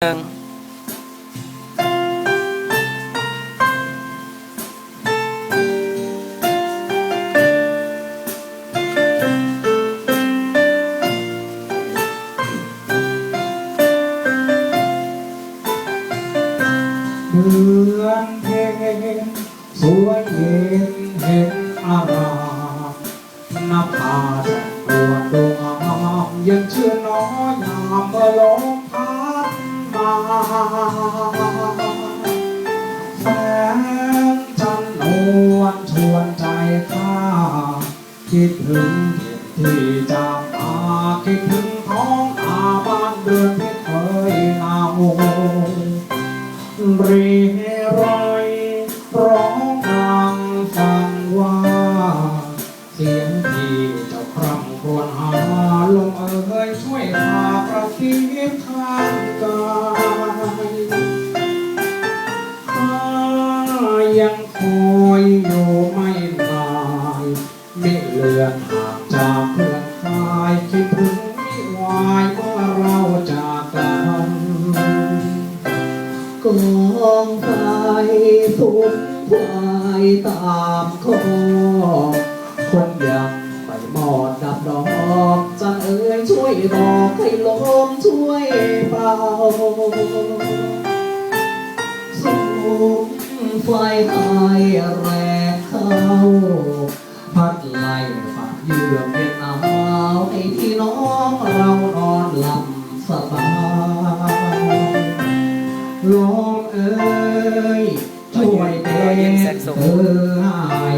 หนึ่งเดือนเพ็ญสวยเย็นเห็นอ แสงจันทร์นวลชวนใจข้า คิดถึงเห็นที่จ้าากระซิบข้างกายข้ายังคอยอยู่ไม่นายไม่เลือนห่างจากเพื่อนกายคิดถึงมิวายเมื่อเราจากกันกองไฟสุมควายตามคอ วยบอกให้ลมช่วยเป่าสุมไฟหายแรงเข้า พัดไล่ฝันเยือกเย็นหนาวให้พี่น้องเรานอนหลับสบายลมเอ้ยช่วยเด็นเธอให้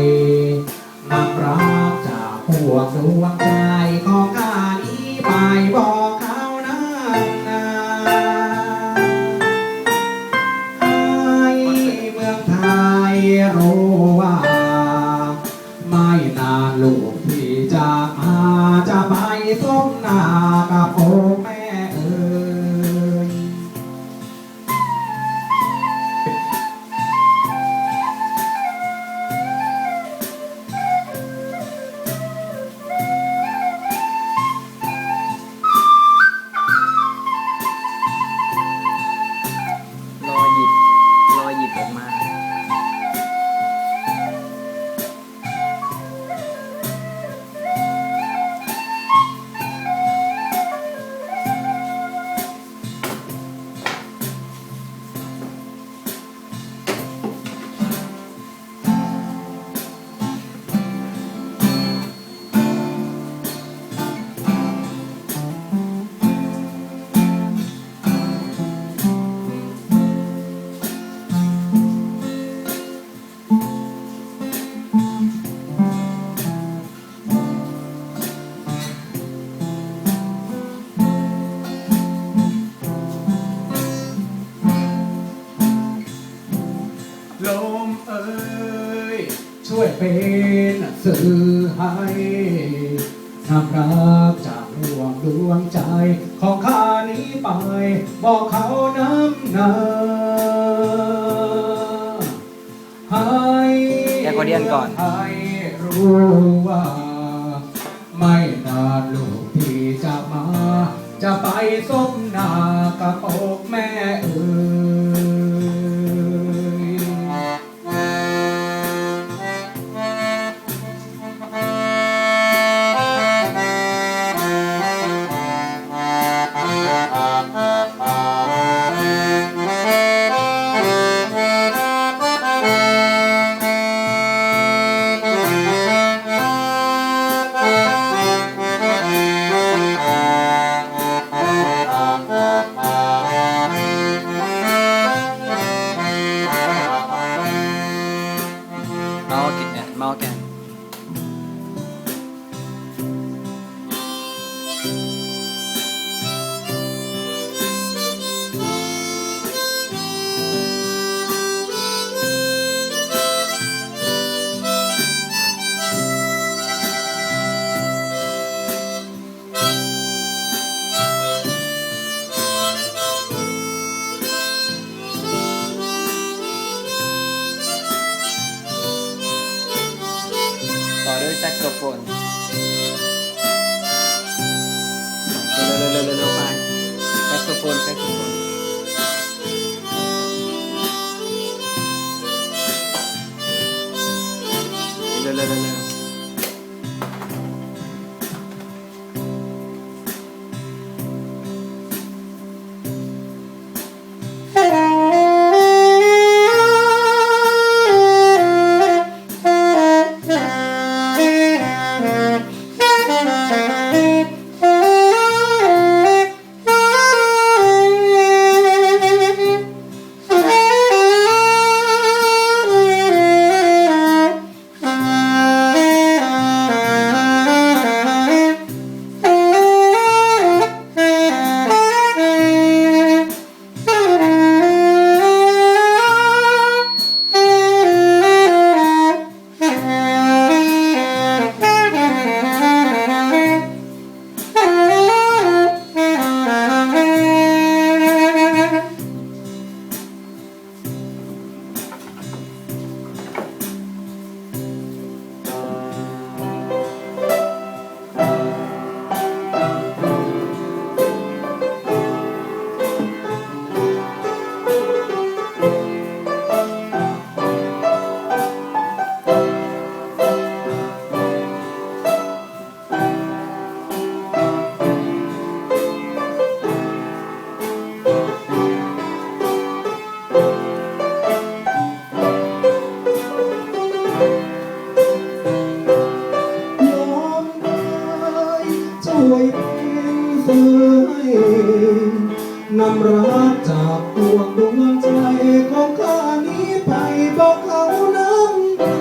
นำรักจากหัวดวงใจของข้านี้ ไป เป็นสื่อให้นำรักจากดวงดวงใจ ของข้านี้ไป บอกเขาน้ำหนาให้แยกโคเดียนก่อนให้รู้ว่า ไม่นานลูกที่จะมา จะไปสมหนากับอกแม่เอ๋ย ร็วเนำรักจากดวงดวงใจของข้านี้ไปบอกเขาน้ำตา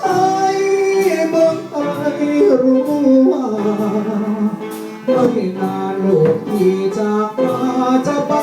ให้เบิ่งไปรู้ว่า ไม่นานลูกที่จากไป